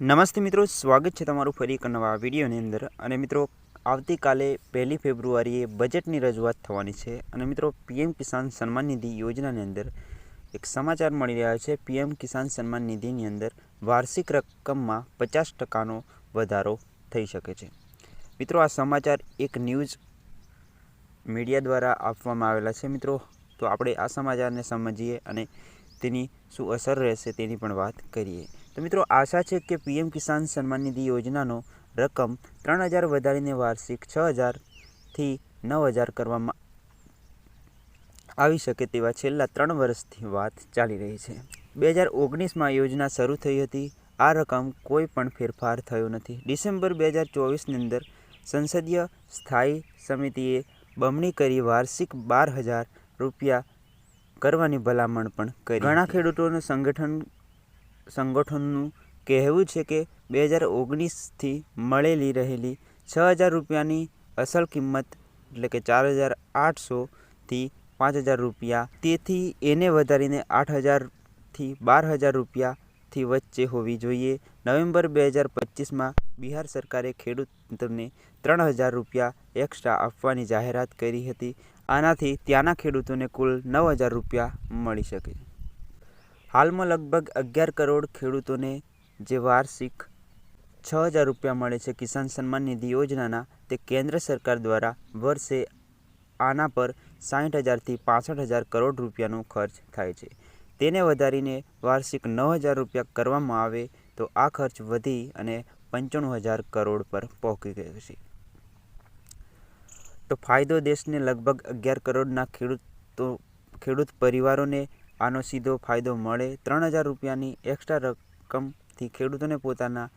નમસ્તે મિત્રો, સ્વાગત છે તમારું ફરી એક નવા વિડીયોની અંદર. અને મિત્રો, આવતીકાલે પહેલી ફેબ્રુઆરીએ બજેટની રજૂઆત થવાની છે. અને મિત્રો, પીએમ કિસાન સન્માન નિધિ યોજનાની અંદર એક સમાચાર મળી રહ્યા છે. પીએમ કિસાન સન્માન નિધિની અંદર વાર્ષિક રકમમાં પચાસ ટકાનો વધારો થઈ શકે છે. મિત્રો, આ સમાચાર એક ન્યૂઝ મીડિયા દ્વારા આપવામાં આવેલા છે. મિત્રો, તો આપણે આ સમાચારને સમજીએ અને તેની શું અસર રહેશે તેની પણ વાત કરીએ. તો મિત્રો આશા છે કે પીએમ કિસાન સન્માન નિધિ યોજનાનો રકમ ત્રણ હજાર વધારીને વાર્ષિક છ હજારથી નવ હજાર કરવામાં આવી શકે તેવા છેલ્લા ત્રણ વર્ષથી વાત ચાલી રહી છે. બે હજાર ઓગણીસમાં યોજના શરૂ થઈ હતી. આ રકમ કોઈ પણ ફેરફાર થયો નથી. ડિસેમ્બર બે હજાર ચોવીસની અંદર સંસદીય સ્થાયી સમિતિએ બમણી કરી વાર્ષિક બાર હજાર રૂપિયા કરવાની ભલામણ પણ કરી. ઘણા ખેડૂતોનું સંગઠન સંગઠનનું કહેવું છે કે બે હજાર ઓગણીસથી મળેલી રહેલી છ હજાર રૂપિયાની અસલ કિંમત, એટલે કે ચાર હજાર આઠસોથી પાંચ હજાર રૂપિયા, તેથી એને વધારીને આઠ હજારથી બાર હજાર રૂપિયાથી વચ્ચે હોવી જોઈએ. નવેમ્બર બે હજાર પચીસમાં બિહાર સરકારે ખેડૂતોને ત્રણ હજાર રૂપિયા એક્સ્ટ્રા આપવાની જાહેરાત કરી હતી. આનાથી ત્યાંના ખેડૂતોને કુલ નવ હજાર રૂપિયા મળી શકે. હાલમાં લગભગ અગિયાર કરોડ ખેડૂતોને જે વાર્ષિક છ હજાર રૂપિયા મળે છે કિસાન સન્માન નિધિ યોજનાના, તે કેન્દ્ર સરકાર દ્વારા વર્ષે આના પર સાઠ હજારથી પાસઠ હજાર કરોડ રૂપિયાનો ખર્ચ થાય છે. તેને વધારીને વાર્ષિક નવ હજાર રૂપિયા કરવામાં આવે તો આ ખર્ચ વધી અને પંચાણું હજાર કરોડ પર પહોંચી ગયો છે. તો ફાયદો દેશને લગભગ અગિયાર કરોડના ખેડૂતો ખેડૂત પરિવારોને આનો સીધો ફાયદો મળે. ત્રણ હજાર રૂપિયાની એક્સ્ટ્રા રકમથી ખેડૂતોને પોતાના,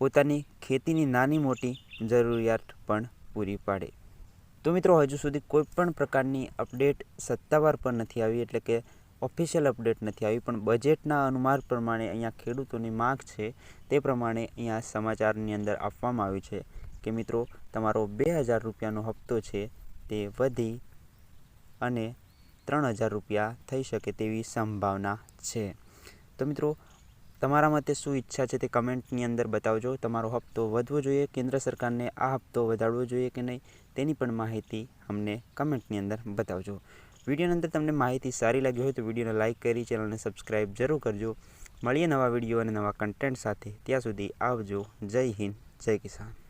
પોતાની ખેતીની નાની મોટી જરૂરિયાત પણ પૂરી પાડે. તો મિત્રો, હજુ સુધી કોઈ પણ પ્રકારની અપડેટ સત્તાવાર પર નથી આવી, એટલે કે ઓફિશિયલ અપડેટ નથી આવી, પણ બજેટના અનુમાન પ્રમાણે અહીંયા ખેડૂતોની માગ છે તે પ્રમાણે અહીંયા સમાચારની અંદર આપવામાં આવ્યું છે કે મિત્રો, તમારો બે હજાર રૂપિયાનો હપ્તો છે તે વધી અને ત્રણ હજાર રૂપિયા થઈ શકે તેવી સંભાવના છે. તો મિત્રો, તમારા મતે શું ઈચ્છા છે તે કમેન્ટની અંદર બતાવજો. તમારો હપ્તો વધવો જોઈએ, કેન્દ્ર સરકારને આ હપ્તો વધારવો જોઈએ કે નહીં, તેની પણ માહિતી અમને કમેન્ટની અંદર બતાવજો. વિડીયોની અંદર તમને માહિતી સારી લાગી હોય તો વિડીયોને લાઇક કરી, ચેનલને સબસ્ક્રાઈબ જરૂર કરજો. મળીએ નવા વીડિયો અને નવા કન્ટેન્ટ સાથે. ત્યાં સુધી આવજો. જય હિન્દ, જય કિસાન.